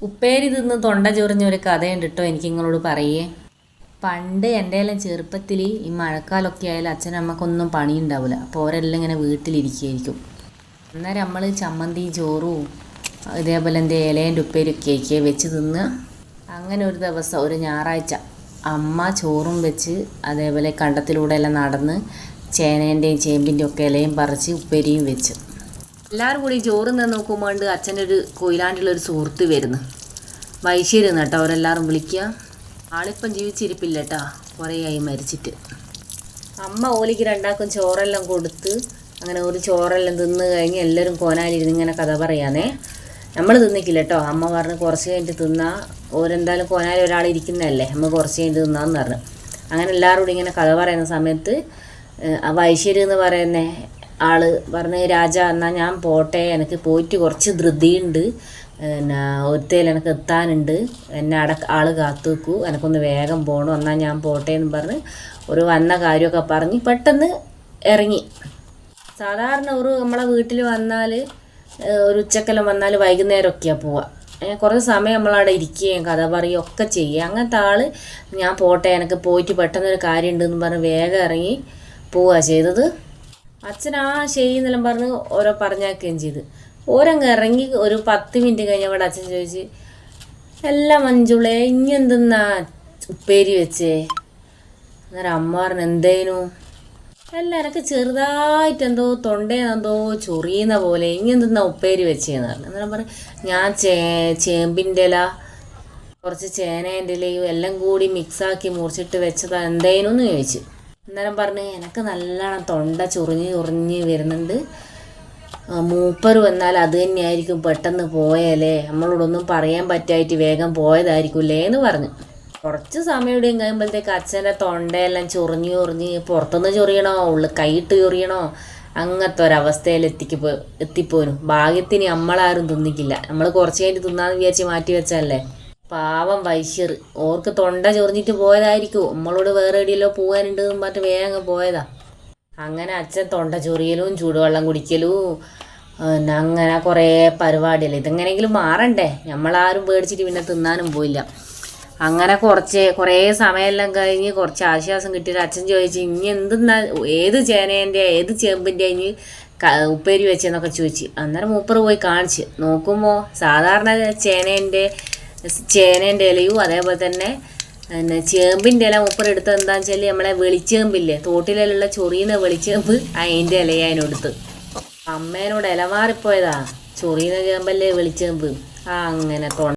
ഉപ്പേരി തിന്ന് തൊണ്ട ചൊറിഞ്ഞൊരു കഥയുണ്ട് കേട്ടോ എനിക്ക് നിങ്ങളോട് പറയേ. പണ്ട് എന്റെ എല്ലാം ചെറുപ്പത്തിൽ ഈ മഴക്കാലമൊക്കെ ആയാലും അച്ഛനമ്മക്കൊന്നും പണി ഉണ്ടാവില്ല അപ്പോൾ അവരെല്ലാം ഇങ്ങനെ വീട്ടിലിരിക്കുകയായിരിക്കും അന്നേരം നമ്മൾ ചമ്മന്തി ചോറും ഇതേപോലെ എന്റെ ഇലേന്റെ ഉപ്പേരിയൊക്കെ ആയിരിക്കും വെച്ച് തിന്ന് അങ്ങനെ ഒരു ദിവസം ഒരു ഞായറാഴ്ച അമ്മ ചോറും വെച്ച് അതേപോലെ കണ്ടത്തിലൂടെ എല്ലാം നടന്ന് ചേനേന്റെയും ചേമ്പിന്റെയും ഒക്കെ ഇലയും പറിച്ച് ഉപ്പേരിയും വെച്ച്. എല്ലാവരും കൂടി ചോറ് നിന്ന് നോക്കുമ്പോൾ അച്ഛന്റെ ഒരു കൊയിലാണ്ടിലുള്ള ഒരു സുഹൃത്ത് വരുന്നു. വൈശ്ശേരി കേട്ടോ അവരെല്ലാവരും വിളിക്കുക. ആളിപ്പം ജീവിച്ചിരിപ്പില്ല കേട്ടോ കുറേ ആയി മരിച്ചിട്ട്. അമ്മ ഓലിക്ക് രണ്ടാക്കും ചോറെല്ലാം കൊടുത്ത് അങ്ങനെ ഒരു ചോറെല്ലാം തിന്ന് കഴിഞ്ഞ് എല്ലാവരും കോനാലിരുന്ന് ഇങ്ങനെ കഥ പറയാന്നേ. നമ്മൾ തിന്നിക്കില്ല കേട്ടോ അമ്മ പറഞ്ഞ് കുറച്ച് കഴിഞ്ഞിട്ട് തിന്നാ. ഓരെന്തായാലും കോനാലി ഒരാൾ ഇരിക്കുന്നതല്ലേ. അമ്മ കുറച്ച് കഴിഞ്ഞിട്ട് തിന്നാന്ന് പറഞ്ഞു. അങ്ങനെ എല്ലാവരും കൂടി ഇങ്ങനെ കഥ പറയുന്ന സമയത്ത് വൈശ്ശേരി എന്ന് പറയുന്ന ആൾ പറഞ്ഞ് രാജ എന്നാൽ ഞാൻ പോട്ടെ എനിക്ക് പോയിട്ട് കുറച്ച് ധൃതിയുണ്ട്. പിന്നെ ഒരുത്തേൽ എനിക്ക് എത്താനുണ്ട്. എന്നെ അട ആൾ കാത്തു വെക്കൂ എനിക്കൊന്ന് വേഗം പോകണം എന്നാൽ ഞാൻ പോട്ടെ എന്ന് പറഞ്ഞ് ഒരു വന്ന കാര്യമൊക്കെ പറഞ്ഞ് പെട്ടെന്ന് ഇറങ്ങി. സാധാരണ ഒരു നമ്മളെ വീട്ടിൽ വന്നാൽ ഒരു ഉച്ചക്കെല്ലാം വന്നാൽ വൈകുന്നേരമൊക്കെയാണ് പോവുക കുറച്ച് സമയം നമ്മളവിടെ ഇരിക്കുകയും കഥ പറയുകയും ഒക്കെ ചെയ്യുക. അങ്ങനത്തെ ആൾ ഞാൻ പോട്ടെ എനിക്ക് പോയിട്ട് പെട്ടെന്നൊരു കാര്യമുണ്ടെന്ന് പറഞ്ഞ് വേഗം ഇറങ്ങി പോവുക ചെയ്തത്. അച്ഛൻ ആ ശരിയെന്നെല്ലാം പറഞ്ഞ് ഓരോ പറഞ്ഞാക്കുകയും ചെയ്ത്. ഓരങ്ങ് ഇറങ്ങി ഒരു പത്ത് മിനിറ്റ് കഴിഞ്ഞപ്പോൾ അച്ഛൻ ചോദിച്ച് എല്ലാം മഞ്ജുളെ ഇനി ഉപ്പേരി വെച്ചേ? അന്നേരം അമ്മ പറഞ്ഞു എന്തേനു? എല്ലാം എനിക്ക് ചെറുതായിട്ട് എന്തോ തൊണ്ടേന്നെന്തോ ചൊറിയുന്ന പോലെ ഇനി ഉപ്പേരി വെച്ചേന്ന് പറഞ്ഞു. അന്നേരം പറഞ്ഞു ഞാൻ ചേ ചേമ്പിന്റെ ഇല കുറച്ച് ചേനേന്റെ ഇലയും എല്ലാം കൂടി മിക്സാക്കി മുറിച്ചിട്ട് വെച്ചതാ എന്തേനു? എന്ന് ചോദിച്ചു. അന്നേരം പറഞ്ഞു എനിക്ക് നല്ലോണം തൊണ്ട ചൊറിഞ്ഞ് ചൊറിഞ്ഞ് വരുന്നുണ്ട്. മൂപ്പർ വന്നാൽ അത് തന്നെയായിരിക്കും പെട്ടെന്ന് പോയാലേ. നമ്മളോടൊന്നും പറയാൻ പറ്റായിട്ട് വേഗം പോയതായിരിക്കുമല്ലേ എന്ന് പറഞ്ഞു. കുറച്ച് സമയം ഇവിടെയും കഴിയുമ്പോഴത്തേക്ക് അച്ഛന്റെ തൊണ്ടയെല്ലാം ചൊറിഞ്ഞ് ചൊറിഞ്ഞ് പുറത്തുനിന്ന് ചൊറിയണോ ഉള്ളു കൈയിട്ട് ചൊറിയണോ അങ്ങനത്തെ ഒരവസ്ഥയിൽ എത്തിക്കപ്പോ എത്തിപ്പോരും. ഭാഗ്യത്തിന് നമ്മളാരും തിന്നിക്കില്ല. നമ്മൾ കുറച്ച് കഴിഞ്ഞ് തിന്നാന്ന് വിചാരിച്ച് മാറ്റി വെച്ചല്ലേ പാവം വൈശ്യർ. ഓർക്ക് തൊണ്ട ചൊറിഞ്ഞിട്ട് പോയതായിരിക്കും. നമ്മളോട് വേറെ എവിടെയല്ലോ പോകാനുണ്ട് എന്ന് പറഞ്ഞിട്ട് വേഗം പോയതാ. അങ്ങനെ അച്ഛൻ തൊണ്ട ചൊറിയലും ചൂടുവെള്ളം കുടിക്കലും അങ്ങനെ കുറേ പരിപാടിയല്ലേ ഇതെങ്ങനെയെങ്കിലും മാറണ്ടേ? നമ്മളാരും പേടിച്ചിട്ട് പിന്നെ തിന്നാനും പോയില്ല. അങ്ങനെ കുറച്ച് കുറേ സമയമെല്ലാം കഴിഞ്ഞ് കുറച്ച് ആശ്വാസം കിട്ടിയിട്ട് അച്ഛൻ ചോദിച്ചു ഇനി എന്തെന്നാ? ഏത് ചേനേന്റെ ഏത് ചേമ്പിന്റെ ഇനി ഉപ്പേരി വെച്ചെന്നൊക്കെ ചോദിച്ചു. അന്നേരം മൂപ്പർ പോയി കാണിച്ച്. നോക്കുമ്പോൾ സാധാരണ ചേനേന്റെ ചേനേന്റെ ഇലയും അതേപോലെ തന്നെ പിന്നെ ചേമ്പിന്റെ ഇല മൂപ്പർ എടുത്ത് എന്താണെന്ന് വെച്ചാൽ നമ്മളെ വെളിച്ചേമ്പില്ലേ തോട്ടിലുള്ള ചൊറിയുന്ന വെളിച്ചേമ്പ് അതിന്റെ ഇലയെ എടുത്ത് അമ്മേനോട് ഇല മാറിപ്പോയതാ ചൊറിയുന്ന ചേമ്പല്ലേ വെളിച്ചേമ്പ്. ആ അങ്ങനെ തൊണ്ട